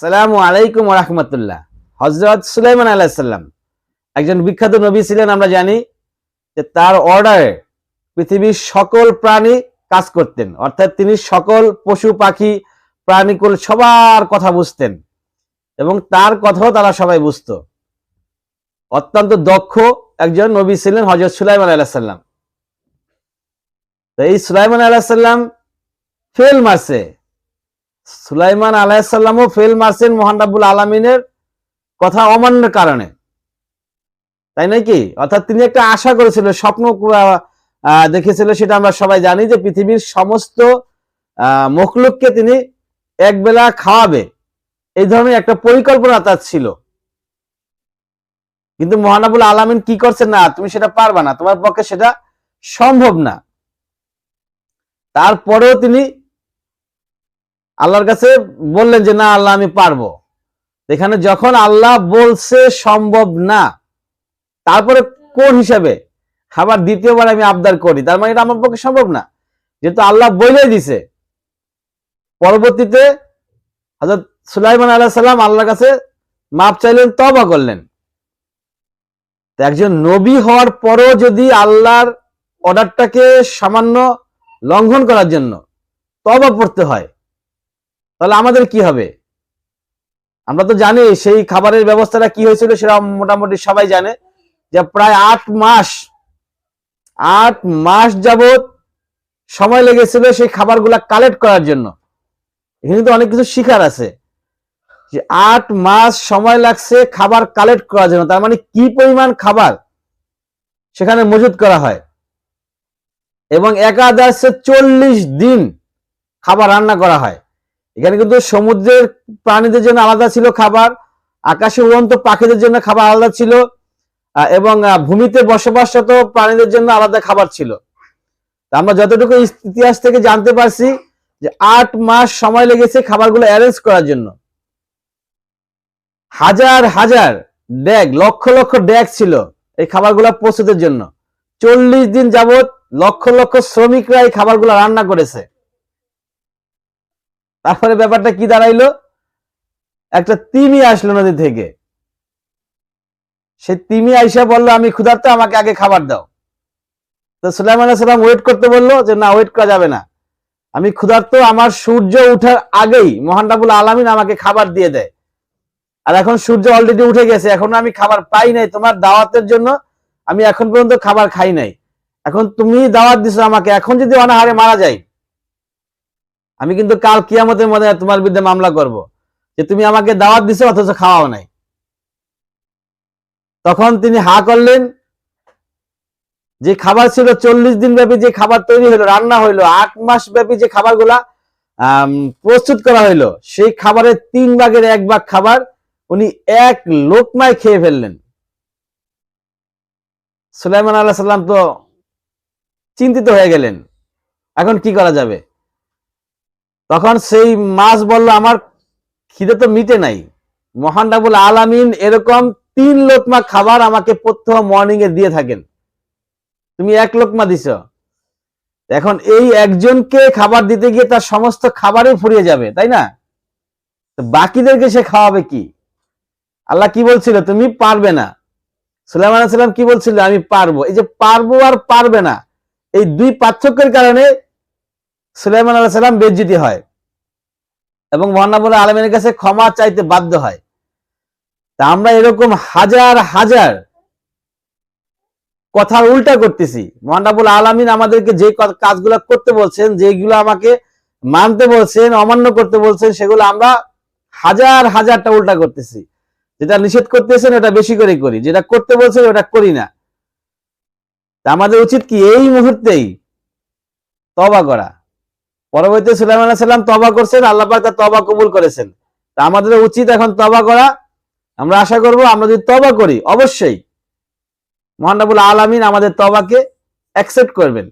সালামু আলাইকুম রহমতুল্লাহ। হজরত সুলাইমান আলাহিসাল্লাম একজন বিখ্যাত নবী ছিলেন, আমরা জানি যে তার অর্ডারে পৃথিবীর সকল প্রাণী কাজ করতেন। অর্থাৎ তিনি সকল পশু, পাখি, প্রাণীকুল সবার কথা বুঝতেন এবং তার কথাও তারা সবাই বুঝতো। অত্যন্ত দক্ষ একজন নবী ছিলেন হজরত সুলাইমান আলাহিসাল্লাম তো এই সুলাইমান আলাহিসাল্লাম ফেল মারছে। সুলাইমান আলাহিসাল্লামও ফেল মারছেন মোহান রাব্বুল আলমিনের কথা অমান্যের কারণে। তাই নাকি অর্থাৎ তিনি একটা আশা করেছিল স্বপ্ন দেখেছিল সেটা আমরা সবাই জানি যে পৃথিবীর সমস্ত মখলুককে তিনি একবেলা খাওয়াবে। এই ধরনের একটা পরিকল্পনা তার ছিল। কিন্তু মহানাবুল আলামিন কি করছে না, তুমি সেটা পারবা না, তোমার পক্ষে সেটা সম্ভব না। তারপরেও তিনি আল্লাহর কাছে বললেন যে, না, আল্লাহ, আমি পারব। এখানে যখন আল্লাহ বলছে সম্ভব না, তারপরে কোন হিসাবে? আবার দ্বিতীয়বার আমি আবদার করি, তার মানে এটা আমার পক্ষে সম্ভব না। যেহেতু আল্লাহ বলে দিছে। পরবর্তীতে হজরত সুলাইমান আল্লাহ সাল্লাম আল্লাহর কাছে মাপ চাইলেন তবা করলেন। একজন নবী হওয়ার পরও যদি আল্লাহর অর্ডারটাকে সামান্য লঙ্ঘন করার জন্য তবা পড়তে হয় তাহলে আমাদের কি হবে? আমরা তো জানি সেই খাবারের ব্যবস্থাটা কি হয়েছিল সেটা মোটামুটি সবাই জানে যে প্রায় আট মাস আট মাস যাবত সময় লেগেছিল সেই খাবারগুলা কালেক্ট করার জন্য। এখানে তো অনেক কিছু শিখার আছে যে আট মাস সময় লাগছে খাবার কালেক্ট করার জন্য। তার মানে কি পরিমাণ খাবার সেখানে মজুত করা হয়? এবং একাদশে চল্লিশ দিন খাবার রান্না করা হয়। এখানে কিন্তু সমুদ্রের প্রাণীদের জন্য আলাদা ছিল খাবার, আকাশে উড়ন্ত পাখিদের জন্য খাবার আলাদা ছিল এবং ভূমিতে বসবাসরত প্রাণীদের জন্য আলাদা খাবার ছিল। আমরা যতটুকু ইতিহাস থেকে জানতে পারছি যে আট মাস সময় লেগেছে খাবারগুলো অ্যারেঞ্জ করার জন্য। হাজার হাজার ড্যাগ, লক্ষ লক্ষ ড্যাগ ছিল এই খাবারগুলো প্রস্তুতের জন্য। চল্লিশ দিন যাবত লক্ষ লক্ষ শ্রমিকরা এই খাবারগুলো রান্না করেছে। তারপরে ব্যাপারটা কি দাঁড়াইলো? একটা তিমি আসলো নদী থেকে। সে তিমি আইসা বলল, আমি ক্ষুধার্ত, আমাকে আগে খাবার দাও। তো সুলাইমান সাল্লাম ওয়েট করতে বলল যে, না ওয়েট করা যাবে না। আমি ক্ষুধার্ত, আমার সূর্য উঠার আগেই মহান রাবুল আলমিন আমাকে খাবার দিয়ে দেয়। আর এখন সূর্য অলরেডি উঠে গেছে, এখন আমি খাবার পাই নাই। তোমার দাওয়াতের জন্য আমি এখন পর্যন্ত খাবার খাই নাই। এখন তুমি দাওয়াত দিছো আমাকে, এখন যদি অনাহারে মারা যাই আমি কিন্তু কাল কিয়ামতের মধ্যে তোমার বিরুদ্ধে মামলা করব। যে তুমি আমাকে দাওয়াত দিছো, অথচ খাওয়াও নাই। তখন তিনি হা করলেন, যে খাবার ছিল চল্লিশ দিন ব্যাপী যে খাবার তৈরি হলো, রান্না হইল, আট মাস ব্যাপী যে খাবারগুলা প্রস্তুত করা হইল, সেই খাবারের তিন ভাগের এক ভাগ খাবার উনি এক লোকমায় খেয়ে ফেললেন। সুলাইমান আল্লাহ সাল্লাম তো চিন্তিত হয়ে গেলেন। এখন কি করা যাবে? তখন সেই মাছ বলল, আমার খিদে তো মিটে নাই। মহান রাবুল আলামিন এরকম তিন লোকমা খাবার আমাকে প্রথম মর্নিং এ দিয়ে থাকেন। তুমি এক লোকমা দিছ। এখন এই একজনকে খাবার দিতে গিয়ে তার সমস্ত খাবারই ফুরিয়ে যাবে, তাই না? বাকিদেরকে সে খাওয়াবে কি? আল্লাহ কি বলছিল? তুমি পারবে না। সুলাইমান কি বলছিল? আমি পারব। এই যে পারব আর পারবে না, এই দুই পার্থক্যের কারণে সুলাইমান আল্লাহ সাল্লাম বেজ্জিতি হয়। এবং মহানাবুল আলমের কাছে ক্ষমা চাইতে বাধ্য হয়। তা আমরা এরকম হাজার হাজার কথার উল্টা করতেছি। মহানাবুল আলমিন আমাদেরকে যে কাজগুলো করতে বলছেন, যেগুলো আমাকে মানতে বলছেন, অমান্য করতে বলছেন, সেগুলো আমরা হাজার হাজারটা উল্টা করতেছি। যেটা নিষেধ করতেছেন, ওটা বেশি করে করি। যেটা করতে বলছেন, ওটা করি না। তা আমাদের উচিত কি এই মুহূর্তেই তবা করা। পরবর্তী সুলাইমান আলাইহিস সালাম তবা করছেন, আল্লাহ পাক তার তবা কবুল করেছেন। তা আমাদের উচিত এখন তবা করা। আমরা আশা করব আমরা যদি তবা করি, অবশ্যই মহানবুল আলামিন আমাদের তবাকে অ্যাকসেপ্ট করবেন।